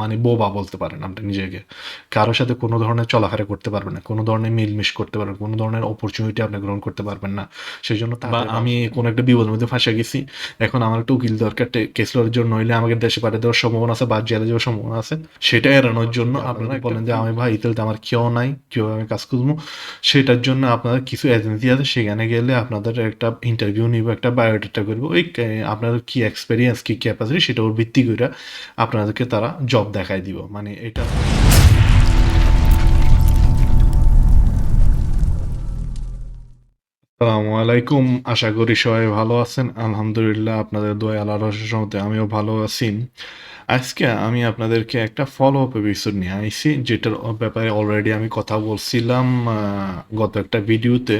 মানে বোবা বলতে পারেন আপনি নিজেকে। কারোর সাথে কোনো ধরনের চলাফেরা করতে পারবেন না কোনো ধরনের মিলমিশ করতে পারবেন কোনো ধরনের অপরচুনিটি আপনি গ্রহণ করতে পারবেন না। সেই জন্য আমি কোনো একটা বিপদের মধ্যে ফাঁসে গেছি এখন আমার একটা উকিল দরকার কেস লড়ার জন্য নইলে আমাকে দেশে পাঠিয়ে দেওয়ার সম্ভাবনা আছে বা জেলে যাওয়ার সম্ভাবনা আছে সেটা এড়ানোর জন্য আপনারা বলেন যে আমি ভাই ইতালিতে আমার কেউ নাই কীভাবে আমি কাজ করব? সেটার জন্য আপনাদের কিছু এজেন্সি আছে সেখানে গেলে আপনাদের একটা ইন্টারভিউ নিব একটা বায়োডাটা করব। ওই আপনাদের কি এক্সপিরিয়েন্স কি ক্যাপাসিটি সেটার উপর ভিত্তি করে আপনাদেরকে তারা জব দেখাই দিব। মানে এটা আসসালামু আলাইকুম, আশা করি সবাই ভালো আছেন। আলহামদুলিল্লাহ, আপনাদের দোয়া আল্লাহর রহমতে আমিও ভালো আছি। আজকে আমি আপনাদেরকে একটা ফলো আপ এপিসোড নিয়ে আইছি, যেটার ব্যাপারে অলরেডি আমি কথা বলছিলাম গত একটা ভিডিওতে।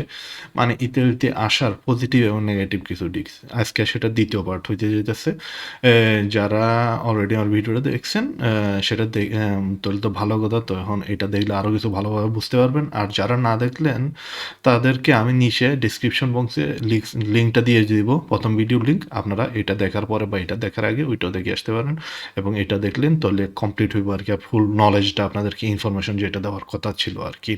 মানে ইতালিতে আসার পজিটিভ এবং নেগেটিভ কিছু দিক আজকে সেটা দ্বিতীয় পার্ট হইতে যেতেছে যারা অলরেডি আমার ভিডিওটা দেখছেন সেটা তাহলে তো ভালো কথা, তো এখন এটা দেখলে আরও কিছু ভালোভাবে বুঝতে পারবেন। আর যারা না দেখলেন, তাদেরকে আমি নিচে ডিসক্রিপশন বক্সে লিঙ্কটা দিয়ে দিব। প্রথম ভিডিও লিঙ্ক আপনারা এটা দেখার পরে বা এটা দেখার আগে ওইটাও দেখে আসতে পারেন। এবং এটা দেখলেন, তাহলে কমপ্লিট হইব আর কি ফুল নলেজটা আপনাদেরকে ইনফরমেশন যেটা দেওয়ার কথা ছিল আর কি।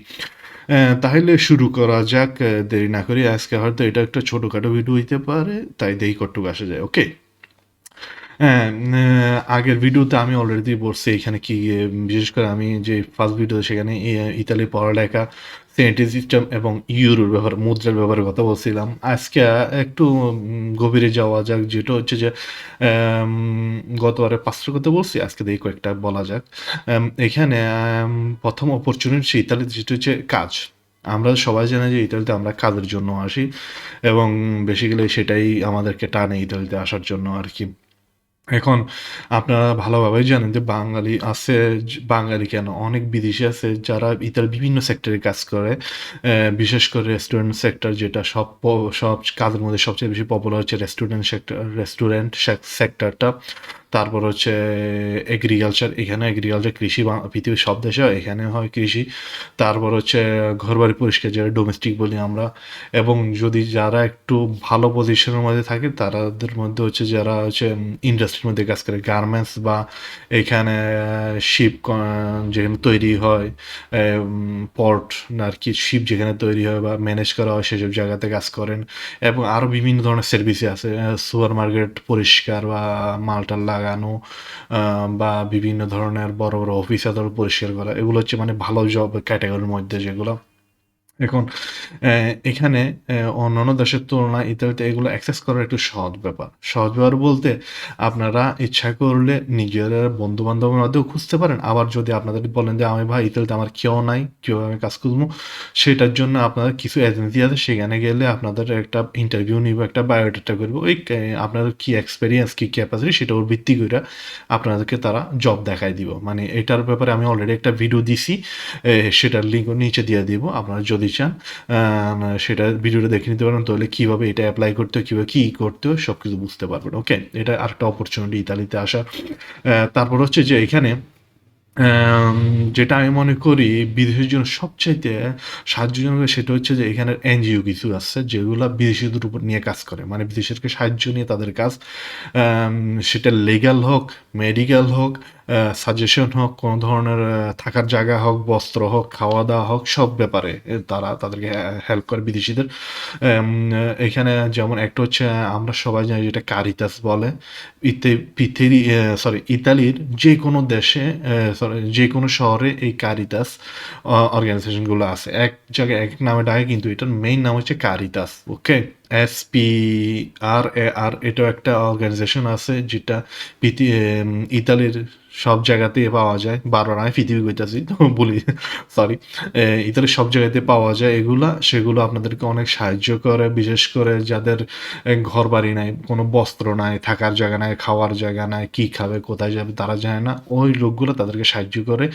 তাহলে শুরু করা যাক দেরি না করি আজকে হয়তো এটা একটা ছোটোখাটো ভিডিও হইতে পারে, তাই দেরি কটুক আসা যায় ওকে হ্যাঁ আগের ভিডিওতে আমি অলরেডি বলছি এখানে কি, বিশেষ করে আমি যে ফার্স্ট ভিডিও সেখানে ইতালি পড়ালেখা সেনিটারি সিস্টেম এবং ইউরোর ব্যাপার, মুদ্রার ব্যাপারে কথা বলছিলাম। আজকে একটু গভীরে যাওয়া যাক, যেটা হচ্ছে যে গতবারে পাঁচটার কথা বলছি, আজকে দেখি কয়েকটা বলা যাক। এখানে প্রথম অপরচুনিটি ইতালি যেটা হচ্ছে কাজ। আমরা সবাই জানি যে ইতালিতে আমরা কাজের জন্য আসি এবং বেসিক্যালি সেটাই আমাদেরকে টানে ইতালিতে আসার জন্য আর কি। এখন আপনারা ভালোভাবেই জানেন যে বাঙালি আছে বাঙালি কেন? অনেক বিদেশি আছে যারা ইতার বিভিন্ন সেক্টরে কাজ করে বিশেষ করে রেস্টুরেন্ট সেক্টর যেটা সব সব কাজের মধ্যে সবচেয়ে বেশি পপুলার হচ্ছে রেস্টুরেন্ট সেক্টর রেস্টুরেন্ট সেক্টরটা তারপর হচ্ছে এগ্রিকালচার এখানে এগ্রিকালচার কৃষি পৃথিবীর সব দেশে এখানে হয় কৃষি। তারপর হচ্ছে ঘরবাড়ি পরিষ্কার যেটা ডোমেস্টিক বলি আমরা। এবং যদি যারা একটু ভালো পজিশনের মধ্যে থাকে তাদের মধ্যে হচ্ছে যারা হচ্ছে ইন্ডাস্ট্রির মধ্যে কাজ করে গার্মেন্টস বা এখানে শিপ যেখানে তৈরি হয় পর্ট আর কি শিপ যেখানে তৈরি হয় বা ম্যানেজ করা হয়, সেসব জায়গাতে কাজ করেন। এবং আরও বিভিন্ন ধরনের সার্ভিসে আছে সুপার মার্কেট পরিষ্কার বা মালটাল লাগানো বা বিভিন্ন ধরনের বড় বড় অফিস আদালত পরিষ্কার করা, এগুলো হচ্ছে মানে ভালো জব ক্যাটাগরির মধ্যে যেগুলো এখন এখানে অন্যান্য দেশের তুলনায় ইতালিতে এগুলো অ্যাক্সেস করার একটু সহজ ব্যাপার। সহজ ব্যাপার বলতে আপনারা ইচ্ছা করলে নিজের বন্ধু বান্ধবের মধ্যেও খুঁজতে পারেন। আবার যদি আপনাদের বলেন যে, আমি ভাই, ইতালিতে আমার কেউ নাই, কীভাবে আমি কাজ করব? সেটার জন্য আপনাদের কিছু এজেন্সি আছে, সেখানে গেলে আপনাদের একটা ইন্টারভিউ নিব, একটা বায়োডাটা করব। ওই আপনাদের কি এক্সপিরিয়েন্স কী ক্যাপাসিটি সেটার উপর ভিত্তি করে আপনাদেরকে তারা জব দেখায় দিব। মানে এটার ব্যাপারে আমি অলরেডি একটা ভিডিও দিছি সেটার লিঙ্ক নিচে দিয়ে দিব। আপনারা যদি চান সেটা ভিডিওটা দেখে নিতে পারেন, তাহলে কীভাবে এটা অ্যাপ্লাই করতে হয় কীভাবে কী করতে হয় সব কিছু বুঝতে পারবেন ওকে এটা আরেকটা অপরচুনিটি ইতালিতে আসা তারপর হচ্ছে যে এখানে যেটা আমি মনে করি বিদেশের জন্য সবচাইতে সাহায্যজনক, সেটা হচ্ছে যে এখানে এনজিও কিছু আছে, যেগুলো বিদেশিদের উপর নিয়ে কাজ করে। মানে বিদেশেরকে সাহায্য নিয়ে তাদের কাজ সেটা লিগ্যাল হোক মেডিকেল হোক সাজেশন হোক, কোনো ধরনের থাকার জায়গা হোক, বস্ত্র হোক খাওয়া দাওয়া হোক, সব ব্যাপারে তারা তাদেরকে হেল্প করে বিদেশিদের। এখানে যেমন একটা হচ্ছে আমরা সবাই জানি যেটা কারিতাস বলে। ইতে, পৃথিবী সরি ইতালির যে কোনো দেশে সরি যে কোনো শহরে এই কারিতাস অর্গানাইজেশনগুলো আছে। এক জায়গায়, এক নামে ডাকে, কিন্তু এটার মেইন নাম হচ্ছে Caritas okay ace P R এ আর এটাও একটা অর্গানাইজেশন আছে যেটা ইতালির সব জায়গাতেই পাওয়া যায়। বারবার আমি পৃথিবী কইতাছি তো বলি সরি ইতালির সব জায়গাতে পাওয়া যায় এগুলা। সেগুলো আপনাদেরকে অনেক সাহায্য করে, বিশেষ করে যাদের ঘর বাড়ি নাই, কোনো বস্ত্র নাই, থাকার জায়গা নাই, খাওয়ার জায়গা নাই, কি খাবে, কোথায় যাবে তারা জানে না। ওই লোকগুলো তাদেরকে সাহায্য করে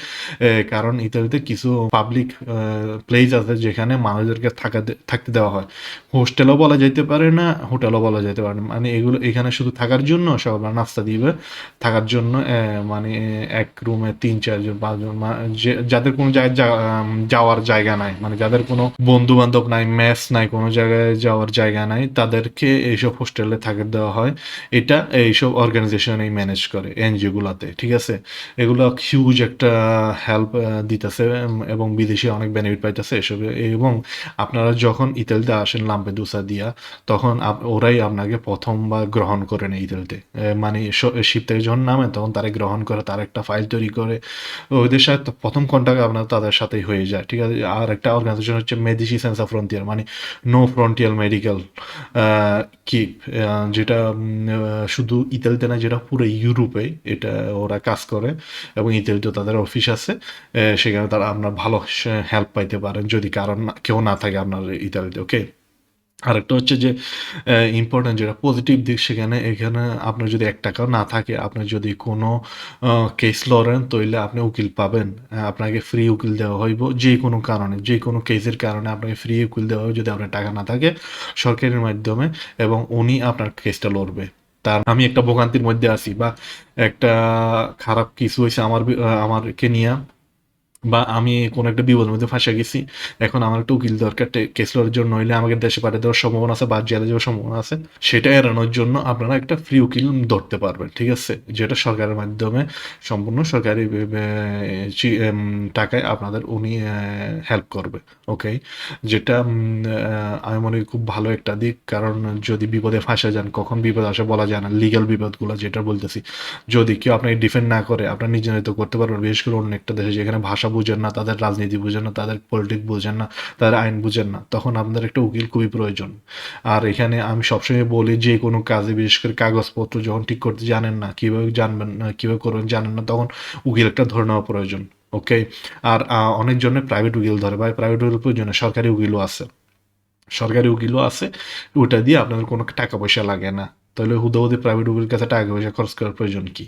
কারণ ইতালিতে কিছু পাবলিক প্লেস আছে যেখানে মানুষদেরকে থাকা থাকতে দেওয়া হয়। হোস্টেলও বলা যায় যেতে পারে না, হোটেলও বলা যেতে পারে না। মানে এগুলো, এখানে শুধু থাকার জন্য সকালবেলা নাস্তা দিবে, থাকার জন্য মানে এক রুমে তিন চারজন পাঁচজন যাদের কোনো যাওয়ার জায়গা নাই মানে যাদের কোনো বন্ধু বান্ধব নাই, মেস নাই, কোনো জায়গায় যাওয়ার জায়গা নাই, তাদেরকে এইসব হোস্টেলে থাকে দেওয়া হয়। এটা এইসব অর্গানাইজেশনই ম্যানেজ করে এনজিও গুলাতে ঠিক আছে? এগুলো হিউজ একটা হেল্প দিতেছে এবং বিদেশি অনেক বেনিফিট পাইতেছে এসবে। এবং আপনারা যখন ইতালিতে আসেন লাম্পেদুসা দিয়া তখন ওরাই আপনাকে প্রথমবার গ্রহণ করে নেয় ইতালিতে মানে শিপ থেকে যখন নামেন তখন তারা গ্রহণ করে, তার একটা ফাইল তৈরি করে। ওদের সাথে প্রথম কন্ট্যাক্ট আপনার তাদের সাথেই হয়ে যায়, ঠিক আছে? আর একটা অর্গানাইজেশন হচ্ছে মেডিসি সেন্সা ফ্রন্টিয়ার মানে নো ফ্রন্টিয়ার মেডিকেল কিপ যেটা শুধু ইতালিতে না, যেটা পুরো ইউরোপে এটা ওরা কাজ করে, এবং ইতালিতেও তাদের অফিস আছে। সেখানে তারা আপনার ভালো হেল্প পাইতে পারেন, যদি কারণ কেউ না থাকে আপনার ইতালিতে ওকে আরেকটা হচ্ছে যে ইম্পর্টেন্ট যেটা পজিটিভ দিক সেখানে, এখানে আপনার যদি এক টাকাও না থাকে, আপনি যদি কোনো কেস লড়েন, তাইলে আপনি উকিল পাবেন। আপনাকে ফ্রি উকিল দেওয়া হইব যে কোনো কারণে, যে কোনো কেসের কারণে আপনাকে ফ্রি উকিল দেওয়া হবে যদি আপনার টাকা না থাকে সরকারের মাধ্যমে এবং উনি আপনার কেসটা লড়বে। তার, আমি একটা ভোগান্তির মধ্যে আছি বা একটা খারাপ কিছু হয়েছে আমার আমারকে নিয়ে। বা আমি কোনো একটা বিপদের মধ্যে ফাঁসে গেছি। এখন আমার একটা উকিল দরকার কেস লড়ার জন্য নইলে আমাকে দেশে পাঠিয়ে দেওয়ার সম্ভাবনা আছে বা জেলে যাওয়ার সম্ভাবনা আছে। সেটা এড়ানোর জন্য আপনারা একটা ফ্রি উকিল ধরতে পারবেন, ঠিক আছে? যেটা সরকারের মাধ্যমে, সম্পূর্ণ সরকারি টাকায় আপনাদের উনি হেল্প করবে ওকে যেটা আমি মনে করি খুব ভালো একটা দিক, কারণ যদি বিপদে ফাঁসে যান, কখন বিপদ আসে বলা যায় না লিগ্যাল বিপদগুলো যেটা বলতেছি। যদি কেউ আপনাকে ডিফেন্ড না করে, আপনার নিজের তো করতে পারবেন, বিশেষ করে অন্য একটা দেশে যেখানে ভাষা বুঝেন না, তাদের রাজনীতি বুঝেন না, তাদের পলিটিক্স বুঝেন না, তাদের আইন বুঝেন না, তখন আপনাদের একটা উকিল খুবই প্রয়োজন। আর এখানে আমি সবসময় বলি যে কোনো কাজে, বিশেষ করে কাগজপত্র যখন ঠিক করতে জানেন না, কীভাবে জানবেন না, কীভাবে করবেন জানেন না, তখন উকিল একটা ধরে নেওয়া প্রয়োজন ওকে আর অনেকজনে প্রাইভেট উকিল ধরে বা প্রাইভেট উকিল প্রয়োজনে সরকারি উকিলও আছে। সরকারি উকিলও আছে ওটা দিয়ে আপনাদের কোনো টাকা পয়সা লাগে না। তাহলে হুদাহুদি প্রাইভেট উকিলের কাছে টাকা পয়সা খরচ করার প্রয়োজন কি?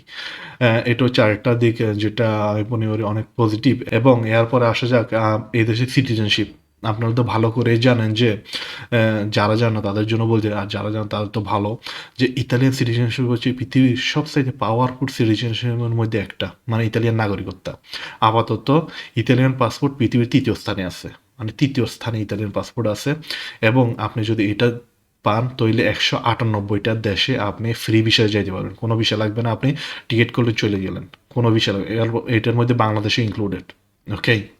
এটা হচ্ছে আরেকটা দিক যেটা আমি মনে করি অনেক পজিটিভ এবং এরপরে আসা যাক এই দেশের সিটিজেনশিপ আপনারা তো ভালো করে জানেন যে যারা জানো তাদের জন্য বলছে আর যারা জানো তাদের তো ভালো, যে ইতালিয়ান সিটিজেনশিপ হচ্ছে পৃথিবীর সবচাইতে পাওয়ারফুল সিটিজেনশিপের মধ্যে একটা মানে ইতালিয়ান নাগরিকত্ব। আপাতত ইতালিয়ান পাসপোর্ট পৃথিবীর তৃতীয় স্থানে আছে মানে তৃতীয় স্থানে ইতালিয়ান পাসপোর্ট আছে এবং আপনি যদি এটা পান, তৈলে একশো আটানব্বইটা দেশে আপনি ফ্রি বিষয়ে যাইতে পারবেন। কোনো বিষয় লাগবে না, আপনি টিকিট করলে চলে গেলেন। কোনো বিষয় লাগবে এটার মধ্যে বাংলাদেশে ইনক্লুডেড ওকে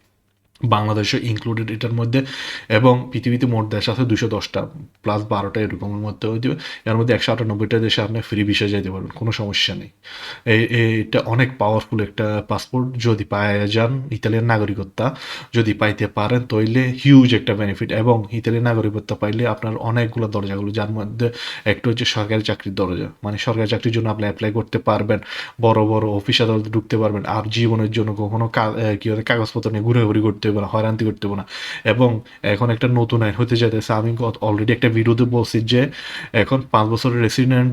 বাংলাদেশও ইনক্লুডেড এটার মধ্যে এবং পৃথিবীতে মোট দেশ আছে দুশো দশটা প্লাস বারোটা এরকমের মধ্যে হইতে এর মধ্যে একশো আটানব্বইটা দেশে আপনি ফ্রি বিষয়ে যেতে পারবেন, কোনো সমস্যা নেই। এটা অনেক পাওয়ারফুল একটা পাসপোর্ট যদি পায় যান ইতালিয়ান নাগরিকত্ব, যদি পাইতে পারেন তইলে হিউজ একটা বেনিফিট এবং ইতালিয়ান নাগরিকত্ব পাইলে আপনার অনেকগুলো দরজাগুলো, যার মধ্যে একটা হচ্ছে সরকারি চাকরির দরজা। মানে সরকারি চাকরির জন্য আপনি অ্যাপ্লাই করতে পারবেন, বড় বড় অফিস আদালতে ঢুকতে পারবেন, আর জীবনের জন্য কখনো কা- কাগজপত্র নিয়ে ঘুরাঘুরি করতে হবে না, হয়রান্তি করতে হবে না। এবং এখন একটা নতুন আইন হতে যাইতেছে। আমি অলরেডি একটা ভিডিওতে বলছি যে, এখন পাঁচ বছরের রেসিডেন্ট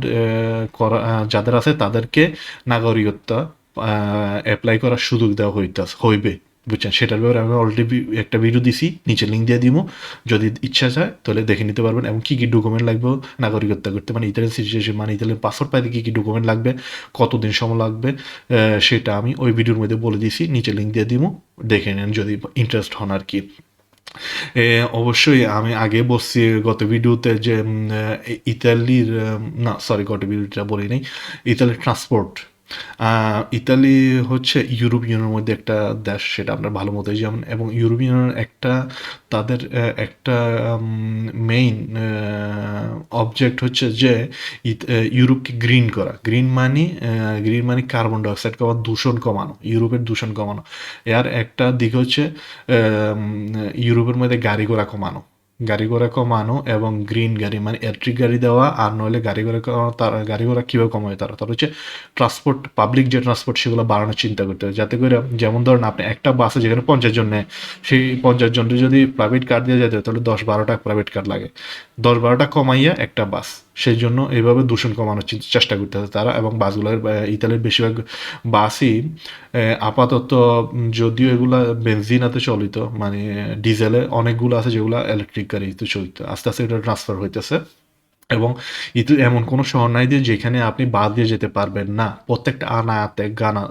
করা যাদের আছে তাদেরকে নাগরিকত্ব অ্যাপ্লাই করার সুযোগ দেওয়া হইতে হইবে। বুঝছেন? সেটার ব্যাপারে আমি অলরেডি একটা ভিডিও দিছি, নিচে লিঙ্ক দিয়ে দিব যদি ইচ্ছা চায় তাহলে দেখে নিতে পারবেন। এবং কী কী ডকুমেন্ট লাগবে নাগরিকত্ব করতে? মানে ইতালিয়ান সিটিজেনশিপ মানে ইতালিয়ান পাসপোর্ট পাইতে কী কী ডকুমেন্ট লাগবে? কতদিন সময় লাগবে? সেটা আমি ওই ভিডিওর মধ্যে বলে দিছি। নিচে লিঙ্ক দিয়ে দিব দেখে নেন যদি ইন্টারেস্ট হন আর কি। অবশ্যই আমি আগে বলছি গত ভিডিওতে যে ইতালির না সরি গত ভিডিওটা বলি নাই ইতালির ট্রান্সপোর্ট ইতালি হচ্ছে ইউরোপ ইউনিয়নের মধ্যে একটা দেশ, সেটা আমরা ভালো মতোই যেমন এবং ইউরোপ ইউনিয়নের একটা, তাদের একটা মেইন অবজেক্ট হচ্ছে যে ইউরোপকে গ্রিন করা। গ্রিন মানে গ্রিন মানে কার্বন ডাইঅক্সাইড কমা দূষণ কমানো, ইউরোপের দূষণ কমানো। এর একটা দিক হচ্ছে ইউরোপের মধ্যে গাড়ি ঘোড়া কমানো। গাড়ি ঘোড়া কমানো এবং গ্রিন গাড়ি মানে ইলেকট্রিক গাড়ি দেওয়া, আর নইলে গাড়ি ঘোড়া তার গাড়ি ঘোড়া কীভাবে কমাবে তারা? তার হচ্ছে ট্রান্সপোর্ট পাবলিক যে ট্রান্সপোর্ট সেগুলো বাড়ানোর চিন্তা করতে হবে। যাতে করে যেমন ধরেন আপনি একটা বাসে যেখানে পঞ্চাশ জন নেয়, সেই পঞ্চাশ জনের যদি প্রাইভেট কার দিয়ে যেতে তাহলে দশ বারোটা প্রাইভেট কার লাগে। দশ বারোটা কমাইয়া একটা বাস সেই জন্য এইভাবে দূষণ কমানোর চেষ্টা করতে হবে তারা। এবং বাসগুলোর ইতালির বেশিরভাগ বাসই আপাতত যদিও এগুলা বেনজিনাতে চলিত মানে ডিজেলে অনেকগুলো আছে যেগুলো ইলেকট্রিক আমেরিকার তো চলতো আস্তে আস্তে এটা ট্রান্সফার হইতেছে। এবং ইতু, এমন কোনো শহর নাই যে যেখানে আপনি বাস দিয়ে যেতে পারবেন না। প্রত্যেকটা আনাতে গানা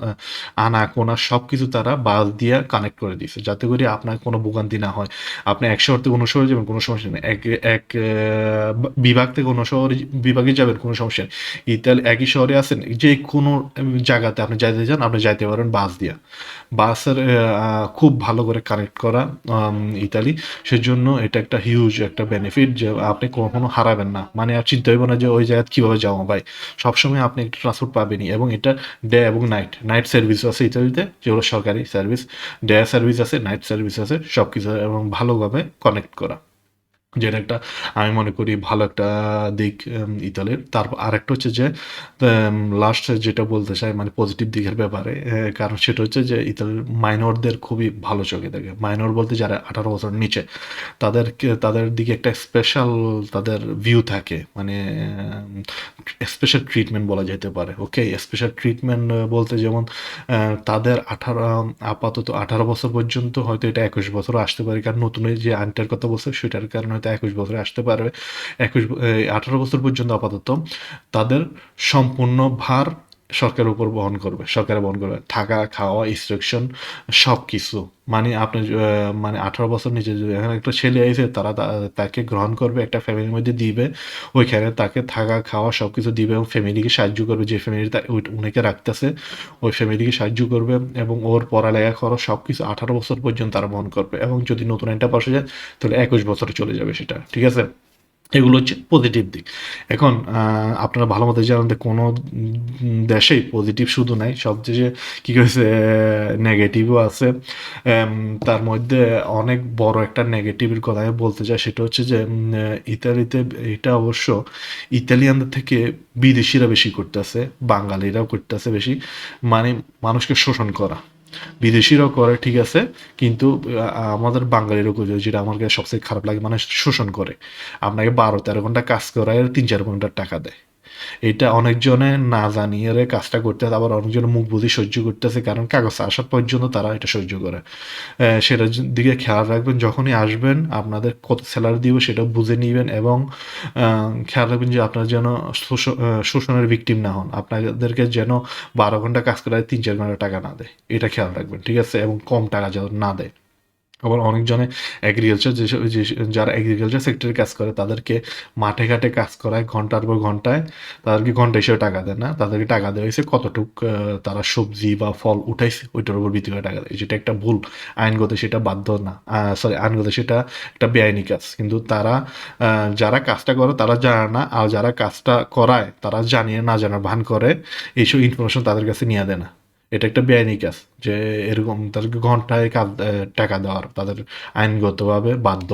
আনা কোনা সব কিছু তারা বাস দিয়ে কানেক্ট করে দিয়েছে যাতে করে আপনার কোনো ভোগান্তি না হয়। আপনি এক শহর থেকে অন্য শহরে যাবেন, কোনো সমস্যা নেই। এক এক বিভাগ থেকে অন্য শহরে বিভাগে যাবেন, কোনো সমস্যা নেই। ইতালি একই শহরে আছেন, যে কোনো জায়গাতে আপনি যাইতে চান, আপনি যাইতে পারেন বাস দিয়ে। বাসের খুব ভালো করে কানেক্ট করা ইতালি। সেজন্য এটা একটা হিউজ একটা বেনিফিট যে আপনি কখনো হারাবেন না। মানে আর চিন্তা হইব না যে ওই জায়গায় কীভাবে যাব ভাই। সবসময় আপনি একটা ট্রান্সপোর্ট পাবেনি এবং এটা ডে এবং নাইট নাইট সার্ভিস আছে ইত্যাদিতে যেগুলো সরকারি সার্ভিস ডে সার্ভিস আছে নাইট সার্ভিস আছে সব কিছু এবং ভালোভাবে কানেক্ট করা। যেটা একটা, আমি মনে করি ভালো একটা দিক ইতালির। তারপর আরেকটা হচ্ছে যে লাস্ট যেটা বলতে চাই মানে পজিটিভ দিকের ব্যাপারে কারণ সেটা হচ্ছে যে ইতালির মাইনরদের খুবই ভালো চোখে থাকে মাইনর বলতে যারা আঠারো বছর নিচে, তাদেরকে, তাদের দিকে একটা স্পেশাল তাদের ভিউ থাকে মানে স্পেশাল ট্রিটমেন্ট বলা যেতে পারে ওকে স্পেশাল ট্রিটমেন্ট বলতে যেমন তাদের আঠারো, আপাতত আঠারো বছর পর্যন্ত হয়তো এটা একুশ বছর আসতে পারে, কারণ নতুন যে আইনটার কথা বলছে, সেটার কারণে হয়তো একুশ বছরে আসতে পারবে। একুশ আঠারো বছর পর্যন্ত আপাতত তাদের সম্পূর্ণ ভার সরকারের উপর বহন করবে। সরকারে বহন করবে। থাকা, খাওয়া ইনস্ট্রাকশন সব কিছু মানে আপনি মানে আঠারো বছর নিচে এখন একটা ছেলে এসে তারা তাকে গ্রহণ করবে, একটা ফ্যামিলির মধ্যে দিবে, ওইখানে তাকে থাকা, খাওয়া সব কিছু দিবে এবং ফ্যামিলিকে সাহায্য করবে। যে ফ্যামিলি উনাকে রাখতেছে, ওই ফ্যামিলিকে সাহায্য করবে এবং ওর পড়ালেখা খরচ সব কিছু আঠারো বছর পর্যন্ত তারা বহন করবে এবং যদি নতুন একটা বসে যায়, তাহলে একুশ বছরে চলে যাবে সেটা। ঠিক আছে? এগুলো হচ্ছে পজিটিভ দিক। এখন আপনারা ভালো মতো জানেন যে কোনো দেশেই পজিটিভ শুধু নাই, সব দেশে কী করেছে নেগেটিভও আছে। তার মধ্যে অনেক বড় একটা নেগেটিভের কথা আমি বলতে চাই, সেটা হচ্ছে যে ইতালিতে, এটা অবশ্য ইতালিয়ানদের থেকে বিদেশিরা বেশি করতেছে, বাঙালিরাও করতেছে বেশি। মানে মানুষকে শোষণ করা। বিদেশিরাও করে, ঠিক আছে, কিন্তু আমাদের বাঙালিরও করে যেটা আমার কাছে সবচেয়ে খারাপ লাগে মানে শোষণ করে। আপনাকে বারো তেরো ঘণ্টা কাজ করায় তিন চার ঘণ্টার টাকা দেয়। এটা অনেকজনে না জানিয়ে কাজটা করতেছে আবার অনেকজনে মুখ বুঝি সহ্য করতেছে, কারণ কাগজ আসা পর্যন্ত তারা এটা সহ্য করে। সেটার দিকে খেয়াল রাখবেন, যখনই আসবেন, আপনাদের কত স্যালারি দিব সেটা বুঝে নিবেন এবং খেয়াল রাখবেন যে আপনারা যেন শোষণের ভিকটিম না হন। আপনাদেরকে যেন বারো ঘণ্টা কাজ করায় তিন চার ঘণ্টা টাকা না দেয়। এটা খেয়াল রাখবেন, ঠিক আছে? এবং কম টাকা যেন না দেয়। আবার অনেকজনে এগ্রিকালচার যেসব যে যারা এগ্রিকালচার সেক্টরে কাজ করে, তাদেরকে মাঠে ঘাটে কাজ করায় ঘণ্টার পর ঘন্টায়। তাদেরকে ঘণ্টা হিসেবে টাকা দেয় না। তাদেরকে টাকা দেওয়া হয়েছে কতটুক তারা সবজি বা ফল উঠাইছে, ওইটার উপর ভিত্তি করে টাকা দেয়। যেটা একটা ভুল। আইনগত সেটা বাধ্য না। সরি আইনগত সেটা একটা বেআইনি কাজ। কিন্তু তারা যারা কাজটা করে তারা জানে না, আর যারা কাজটা করায় তারা জানিয়ে না জানার ভান করে, এইসব ইনফরমেশন তাদের কাছে নিয়ে দেয় না। এটা একটা বেআইনি কাজ যে এরকম তাদেরকে ঘন্টায় কাজ টাকা দেওয়ার, তাদের আইনগতভাবে বাধ্য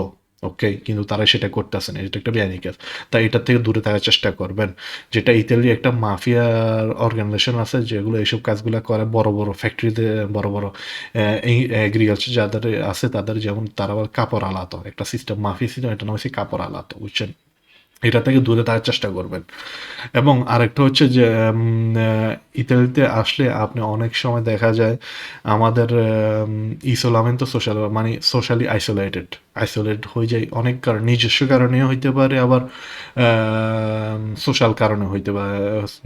ওকে কিন্তু তারা সেটা করতেছে না, এটা একটা বেআইনি কাজ তাই এটার থেকে দূরে থাকার চেষ্টা করবেন, যেটা ইতালি একটা মাফিয়ার অর্গানাইজেশন আছে, যেগুলো এইসব কাজগুলো করে বড় বড় ফ্যাক্টরিতে বড় বড় এগ্রিকালচার যাদের আছে, তাদের যেমন তারা আবার কাপড় আলাতো, একটা সিস্টেম মাফিয়া সিস্টেম এটা নাম হচ্ছে কাপড় আলাতো, বুঝছেন? এটা থেকে দূরে থাকার চেষ্টা করবেন। এবং আরেকটা হচ্ছে যে ইতালিতে আসলে আপনি অনেক সময় দেখা যায় আমাদের ইসোলামেন তো সোশ্যাল মানে সোশ্যালি আইসোলেটেড আইসোলেটেড হয়ে যায়। অনেক কারণ, নিজস্ব কারণে হইতে পারে, আবার সোশ্যাল কারণে হইতে পারে।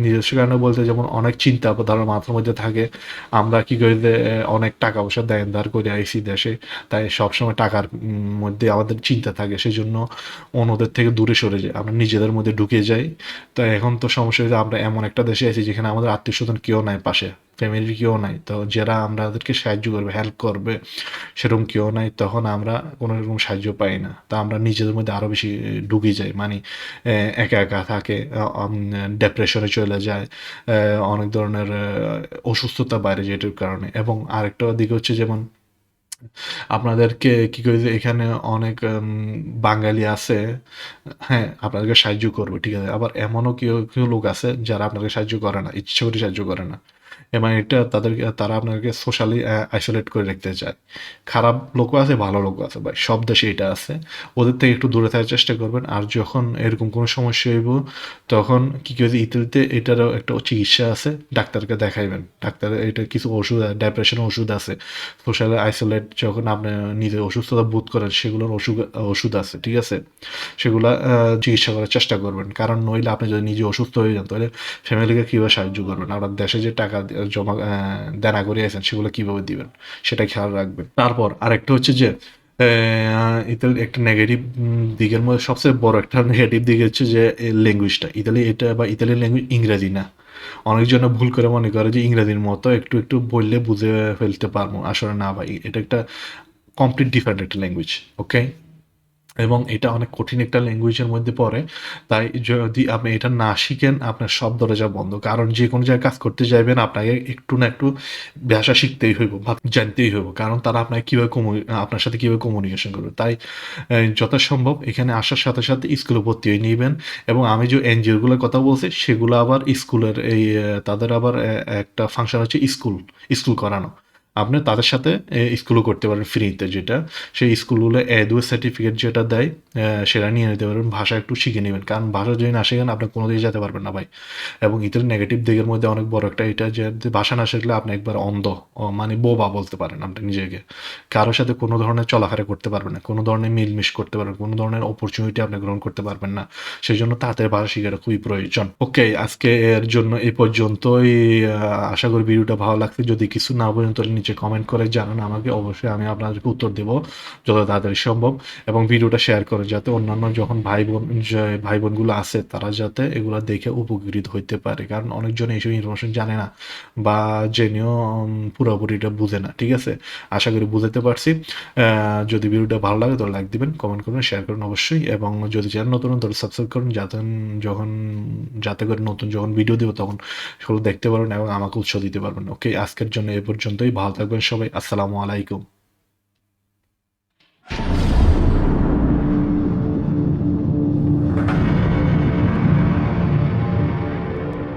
নিজস্ব কারণে বলতে যেমন অনেক চিন্তা তার মাথার মধ্যে থাকে, আমরা কি করি অনেক টাকা পয়সা দেন ধার করে আইসি দেশে, তাই সবসময় টাকার মধ্যে আমাদের চিন্তা থাকে সেই জন্য অন্যদের থেকে দূরে সরে যায়, আমরা নিজেদের মধ্যে ঢুকে যাই। তো এখন তো সমস্যা হয়েছে, আমরা এমন একটা দেশে আছি যেখানে আমাদের আত্মীয় স্বজন কেউ নাই পাশে। ফ্যামিলির কেউ নাই। তো যারা আমাদেরকে সাহায্য করবে হেল্প করবে, সেরকম কেউ নাই, তখন আমরা কোনো রকম সাহায্য পাই না। তা আমরা নিজেদের মধ্যে আরও বেশি ঢুকে যাই। মানে একা একা থাকে ডিপ্রেশনে চলে যায় অনেক ধরনের অসুস্থতা বাইরে যেটার কারণে। এবং আরেকটা দিক হচ্ছে যেমন, আপনাদেরকে কি করে, এখানে অনেক বাঙালি আছে হ্যাঁ আপনাদেরকে সাহায্য করবে, ঠিক আছে? আবার এমনও কেউ কেউ লোক আছে যারা আপনাকে সাহায্য করে না, ইচ্ছে করে সাহায্য করে না। এবং এটা তাদেরকে, তারা আপনাকে সোশ্যালি আইসোলেট করে রাখতে চায়। খারাপ লোকও আছে, ভালো লোকও আছে ভাই সব দেশে এটা আছে। ওদের থেকে একটু দূরে থাকার চেষ্টা করবেন, আর যখন এরকম কোনো সমস্যা হইব, তখন কি করেছে ইতালিতে এটারও একটা চিকিৎসা আছে, ডাক্তারকে দেখাইবেন। ডাক্তার, এটা কিছু ওষুধ ডিপ্রেশনের ওষুধ আছে। সোশ্যাল আইসোলেট যখন আপনি নিজের অসুস্থতা বোধ করেন, সেগুলোর ওষুধ ওষুধ আছে, ঠিক আছে? সেগুলো চিকিৎসা করার চেষ্টা করবেন। কারণ নইলে আপনি যদি নিজে অসুস্থ হয়ে যান, তাহলে ফ্যামিলিকে কীভাবে সাহায্য করবেন? আপনার দেশে যে টাকা জমা দেনা করে আছেন, সেগুলো কীভাবে দিবেন? সেটা খেয়াল রাখবেন। তারপর আরেকটা হচ্ছে যে ইতালি একটা নেগেটিভ দিকের মধ্যে, সবচেয়ে বড় একটা নেগেটিভ দিক হচ্ছে যে ল্যাঙ্গুয়েজটা ইতালি এটা বা ইতালির ল্যাঙ্গুয়েজ ইংরেজি না। অনেকজন ভুল করে মনে করে যে, ইংরেজির মতো একটু একটু বললে বুঝে ফেলতে পারব। আসলে না ভাই, এটা একটা কমপ্লিট ডিফারেন্ট একটা ল্যাঙ্গুয়েজ ওকে এবং এটা অনেক কঠিন একটা ল্যাঙ্গুয়েজের মধ্যে পড়ে। তাই যদি আপনি এটা না শিখেন, আপনার সব দরজা বন্ধ। কারণ যে কোনো জায়গায় কাজ করতে যাবেন আপনাকে একটু না একটু ভাষা শিখতেই হইব বা জানতেই হইব। কারণ তারা আপনাকে কীভাবে কমিউ আপনার সাথে কীভাবে কমিউনিকেশন করবে। তাই যথাসম্ভব এখানে আসার সাথে সাথে স্কুলে ভর্তি হয়ে নিবেন। এবং আমি যে এনজিওগুলোর কথা বলছি, সেগুলো আবার স্কুলের এই তাদের আবার একটা ফাংশন হচ্ছে স্কুল স্কুল করানো। আপনি তাদের সাথে স্কুলও করতে পারেন ফ্রিতে যেটা। সেই স্কুলগুলো এডু সার্টিফিকেট যেটা দেয় সেটা নিয়ে নিতে পারবেন। ভাষা একটু শিখে নেবেন। কারণ ভাষা যদি না শেখেন, আপনি কোনো দিকে যেতে পারবেন না ভাই। এবং ইতার নেগেটিভ দিকের মধ্যে অনেক বড় একটা এটা যে ভাষা না শিখলে আপনি একবার অন্ধ মানে বোবা বলতে পারেন আপনি নিজেকে। কারোর সাথে কোনো ধরনের চলাফেরা করতে পারবেন না। কোনো ধরনের মিলমিশ করতে পারবেন কোনো ধরনের অপরচুনিটি আপনি গ্রহণ করতে পারবেন না। সেই জন্য তাদের ভাষা শেখাটা খুবই প্রয়োজন। ওকে আজকে এর জন্য এই পর্যন্তই। আশা করি ভিডিওটা ভালো লাগছে। যদি কিছু না তাহলে নিচে কমেন্ট করে জানান। আমাকে অবশ্যই আমি আপনাদেরকে উত্তর দেবো যত তাড়াতাড়ি সম্ভব এবং ভিডিওটা শেয়ার করেন যাতে অন্যান্য যখন ভাই বোন ভাই বোনগুলো আছে তারা যাতে এগুলো দেখে উপকৃত হইতে পারে। কারণ অনেকজন এইসব ইনফরমেশন জানে না বা জেনেও পুরোপুরিটা বুঝে না, ঠিক আছে? আশা করি বুঝতে পারছি। যদি ভিডিওটা ভালো লাগে তাহলে লাইক দিবেন কমেন্ট করুন শেয়ার করুন অবশ্যই এবং যদি চ্যানেল নতুন তাহলে সাবস্ক্রাইব করুন। যাতে যখন, যাতে করে নতুন যখন ভিডিও দেবো তখন সেগুলো দেখতে পারবেন এবং আমাকে উৎসাহ দিতে পারবেন। ওকে আজকের জন্য এ পর্যন্তই। ভালো থাকবেন সবাই। আসসালামু আলাইকুম।